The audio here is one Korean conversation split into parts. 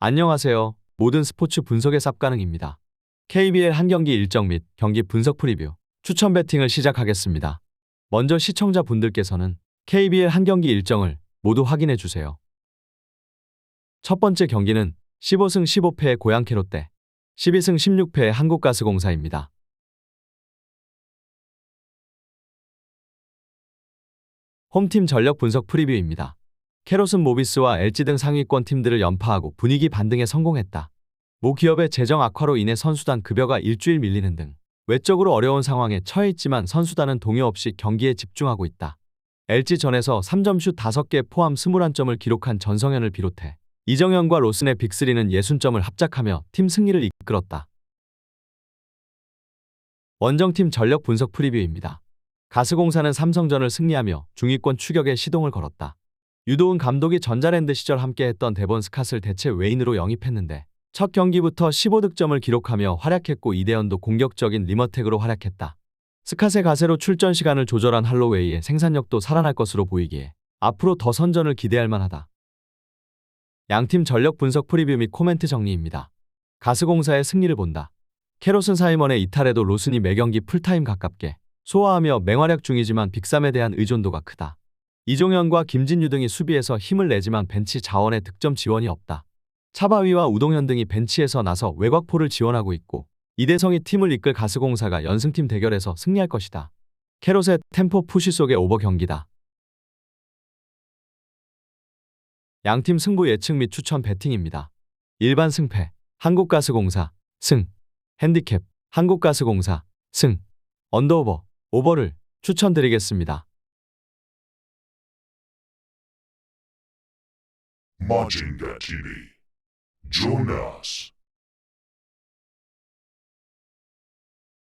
안녕하세요. 모든 스포츠 분석의 쌉가능입니다. KBL 한 경기 일정 및 경기 분석 프리뷰, 추천 배팅을 시작하겠습니다. 먼저 시청자분들께서는 KBL 한 경기 일정을 모두 확인해 주세요. 첫 번째 경기는 15승 15패의 고양 캐롯대, 12승 16패의 한국가스공사입니다. 홈팀 전력 분석 프리뷰입니다. 캐롯은 모비스와 LG 등 상위권 팀들을 연파하고 분위기 반등에 성공했다. 모 기업의 재정 악화로 인해 선수단 급여가 일주일 밀리는 등 외적으로 어려운 상황에 처해 있지만 선수단은 동요 없이 경기에 집중하고 있다. LG전에서 3점슛 5개 포함 21점을 기록한 전성현을 비롯해 이정현과 로슨의 빅3는 60점을 합작하며 팀 승리를 이끌었다. 원정팀 전력 분석 프리뷰입니다. 가스공사는 삼성전을 승리하며 중위권 추격에 시동을 걸었다. 유도훈 감독이 전자랜드 시절 함께했던 데본 스캇을 대체 외인으로 영입했는데 첫 경기부터 15득점을 기록하며 활약했고 이대현도 공격적인 리머텍으로 활약했다. 스캇의 가세로 출전 시간을 조절한 할로웨이의 생산력도 살아날 것으로 보이기에 앞으로 더 선전을 기대할 만하다. 양팀 전력 분석 프리뷰 및 코멘트 정리입니다. 가스공사의 승리를 본다. 캐롯은 사이먼의 이탈에도 로슨이 매경기 풀타임 가깝게 소화하며 맹활약 중이지만 빅삼에 대한 의존도가 크다. 이종현과 김진유 등이 수비에서 힘을 내지만 벤치 자원의 득점 지원이 없다. 차바위와 우동현 등이 벤치에서 나서 외곽포를 지원하고 있고 이대성이 팀을 이끌 가스공사가 연승팀 대결에서 승리할 것이다. 캐롯의 템포 푸시 속의 오버 경기다. 양팀 승부 예측 및 추천 배팅입니다. 일반 승패 한국가스공사 승 핸디캡 한국가스공사 승 언더오버 오버를 추천드리겠습니다. Majinga TV. Us.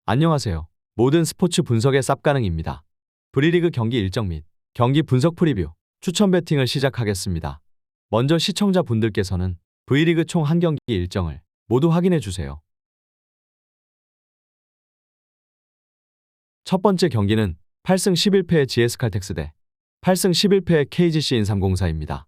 안녕하세요. 모든 스포츠 분석의 쌉가능입니다. 브리리그 경기 일정 및 경기 분석 프리뷰, 추천 배팅을 시작하겠습니다. 먼저 시청자분들께서는 V리그 총 한 경기 일정을 모두 확인해 주세요. 첫 번째 경기는 8승 11패의 GS 칼텍스 대 8승 11패의 KGC 인삼공사입니다.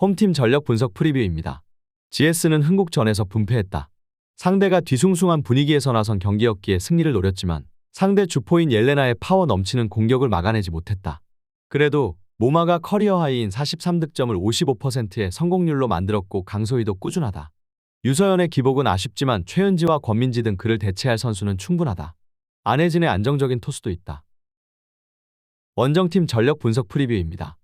홈팀 전력 분석 프리뷰입니다. GS는 흥국전에서 분패했다. 상대가 뒤숭숭한 분위기에서 나선 경기였기에 승리를 노렸지만 상대 주포인 옐레나의 파워 넘치는 공격을 막아내지 못했다. 그래도 모마가 커리어 하이인 43득점을 55%의 성공률로 만들었고 강소희도 꾸준하다. 유서연의 기복은 아쉽지만 최은지와 권민지 등 그를 대체할 선수는 충분하다. 안혜진의 안정적인 토스도 있다. 원정팀 전력 분석 프리뷰입니다.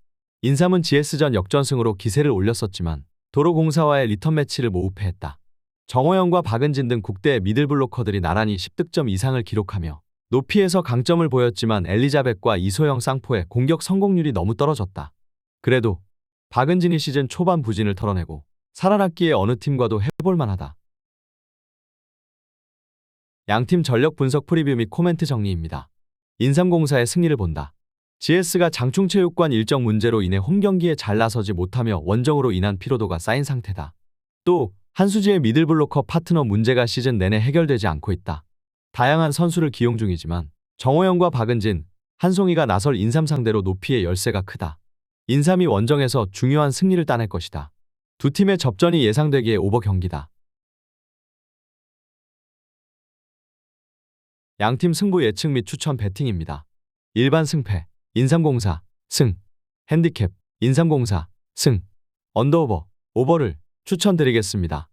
인삼은 GS전 역전승으로 기세를 올렸었지만 도로공사와의 리턴 매치를 모우패했다. 정호영과 박은진 등 국대 미들블로커들이 나란히 10득점 이상을 기록하며 높이에서 강점을 보였지만 엘리자벳과 이소영 쌍포의 공격 성공률이 너무 떨어졌다. 그래도 박은진이 시즌 초반 부진을 털어내고 살아났기에 어느 팀과도 해볼 만하다. 양팀 전력 분석 프리뷰 및 코멘트 정리입니다. 인삼공사의 승리를 본다. GS가 장충체육관 일정 문제로 인해 홈 경기에 잘 나서지 못하며 원정으로 인한 피로도가 쌓인 상태다. 또 한수지의 미들블로커 파트너 문제가 시즌 내내 해결되지 않고 있다. 다양한 선수를 기용 중이지만 정호영과 박은진, 한송이가 나설 인삼 상대로 높이의 열세가 크다. 인삼이 원정에서 중요한 승리를 따낼 것이다. 두 팀의 접전이 예상되기에 오버 경기다. 양팀 승부 예측 및 추천 배팅입니다. 일반 승패, 인삼공사, 승, 핸디캡, 인삼공사, 승, 언더오버, 오버를 추천드리겠습니다.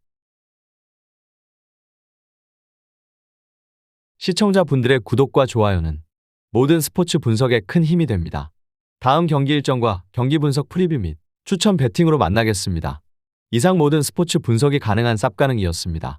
시청자분들의 구독과 좋아요는 모든 스포츠 분석에 큰 힘이 됩니다. 다음 경기 일정과 경기 분석 프리뷰 및 추천 배팅으로 만나겠습니다. 이상 모든 스포츠 분석이 가능한 쌉가능이었습니다.